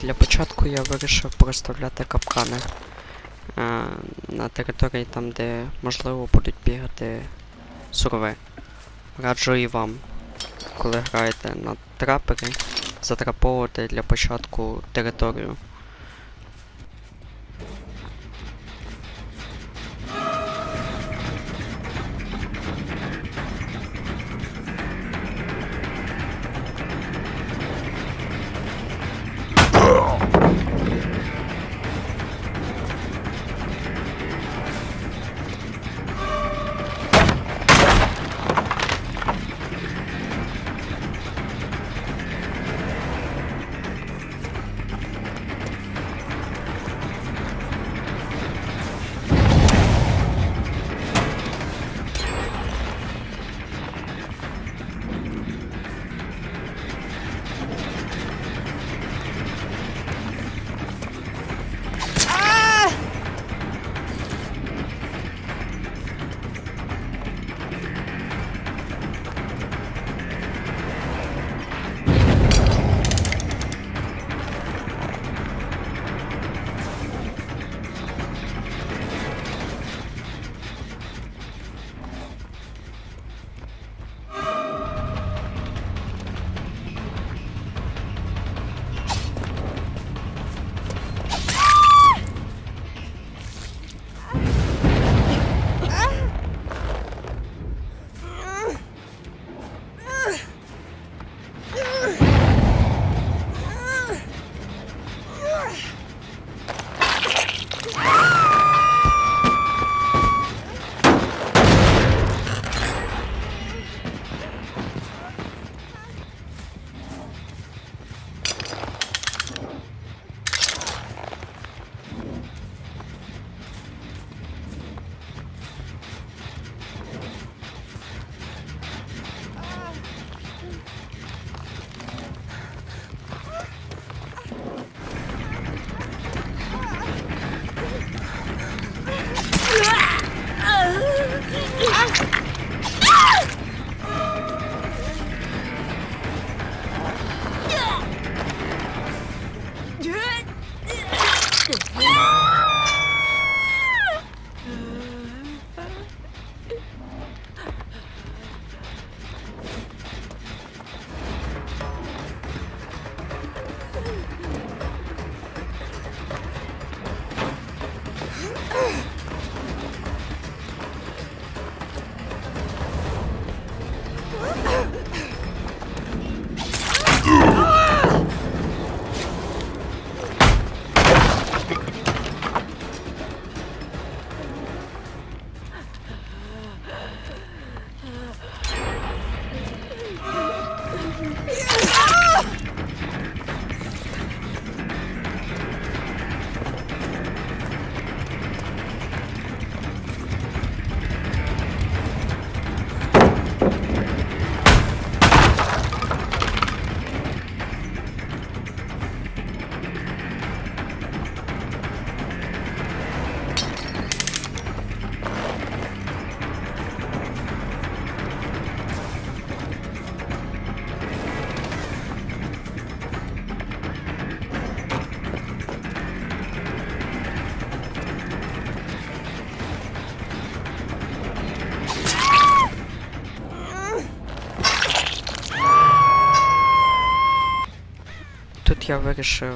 Для початку я вирішив проставляти капкани е, на території там, де можливо будуть бігати сурви. Раджу і вам, коли граєте на трапери, затраповувати для початку територію. Ugh! я вирішив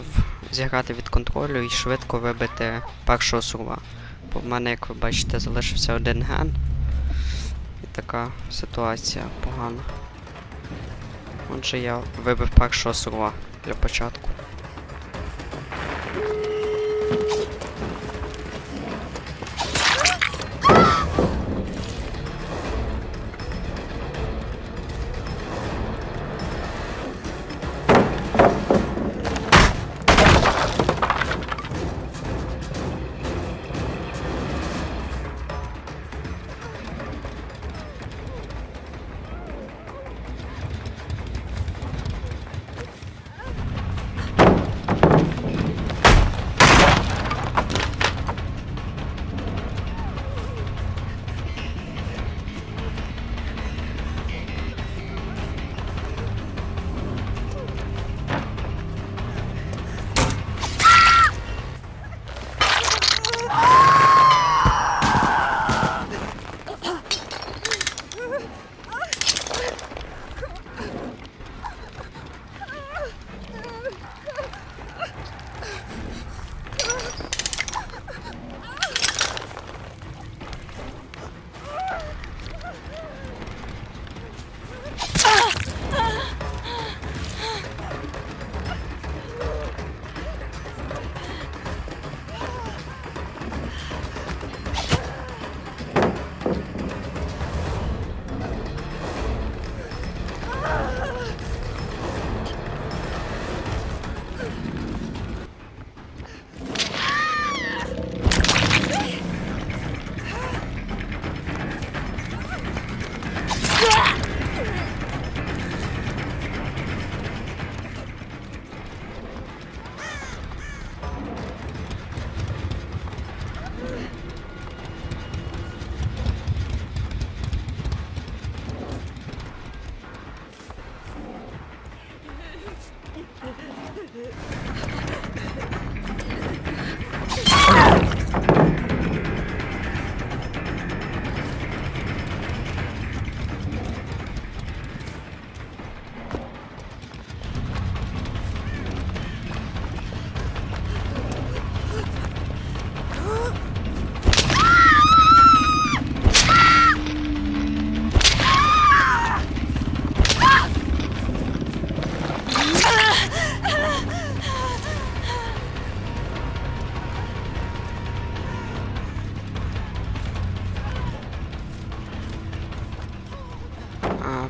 зіграти від контролю і швидко вибити першого сурва. Бо в мене, як ви бачите, залишився один ген. І така ситуація погана. Отже, я вибив першого сурва для початку.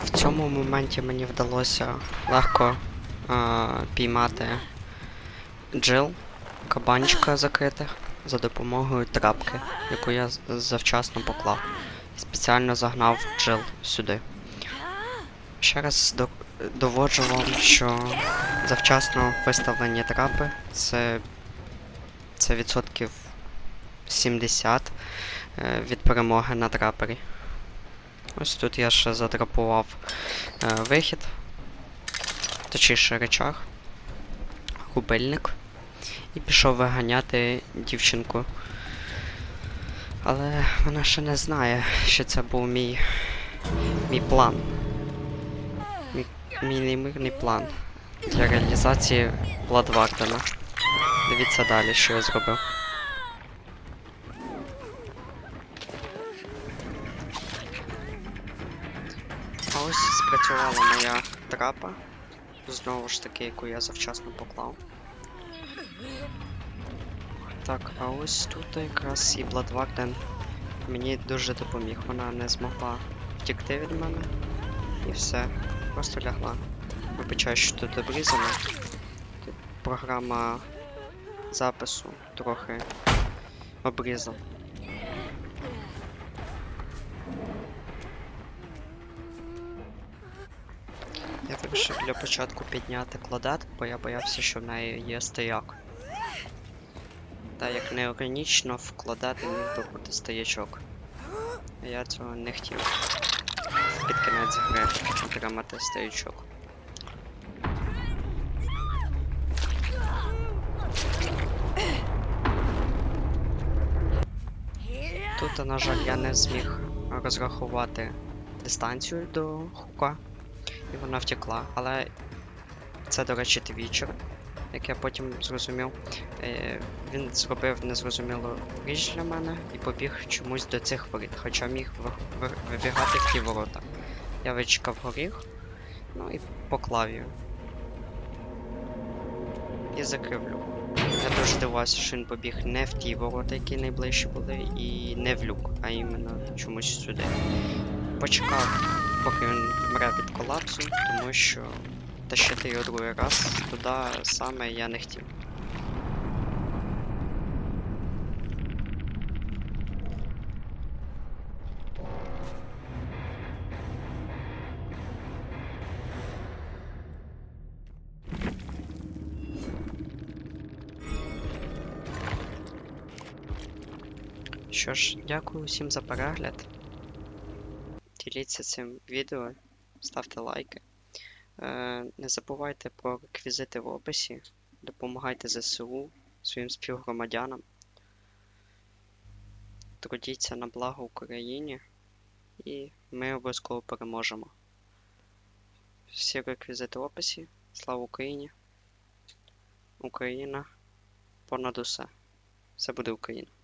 В цьому моменті мені вдалося легко а, піймати джил, кабанчика закритих за допомогою трапки, яку я завчасно поклав. Спеціально загнав джил сюди. Ще раз до- доводжу вам, що завчасно виставлені трапи це, це відсотків 70 е, від перемоги на трапері. Ось тут я ще затрапував е, вихід, точніше речах, губильник, і пішов виганяти дівчинку. Але вона ще не знає, що це був мій, мій план. Мій, мій неймирний план для реалізації Бладвардена. Дивіться далі, що я зробив. Спрацювала моя трапа. Знову ж таки, яку я завчасно поклав. Так, а ось тут якраз і Бладварден мені дуже допоміг. Вона не змогла втікти від мене. І все. Просто лягла. Вибачаю, що тут обрізано. Тут програма запису трохи обрізала. Я вирішив для початку підняти кладет, бо я боявся, що в неї є стояк. Та як неорганічно в кладет міг би бути стоячок. Я цього не хотів. Під кінець гри отримати стоячок. Тут, на жаль, я не зміг розрахувати дистанцію до хука, і вона втекла. Але це, до речі, твічер, як я потім зрозумів. Е, він зробив незрозумілу річ для мене і побіг чомусь до цих воріт, хоча міг ви- ви- вибігати в ті ворота. Я вичекав горіх, ну і поклав його. І закрив люк. Я дуже здивувався, що він побіг не в ті ворота, які найближчі були, і не в люк, а іменно чомусь сюди. Почекав, поки він вмре від колапсу, тому що тащити його другий раз туди саме я не хотів. Що ж, дякую усім за перегляд. Діліться цим відео, ставте лайки. Е, не забувайте про реквізити в описі. Допомагайте ЗСУ своїм співгромадянам. Трудіться на благо Україні. І ми обов'язково переможемо. Всі реквізити в описі. Слава Україні! Україна понад усе. Все буде Україна.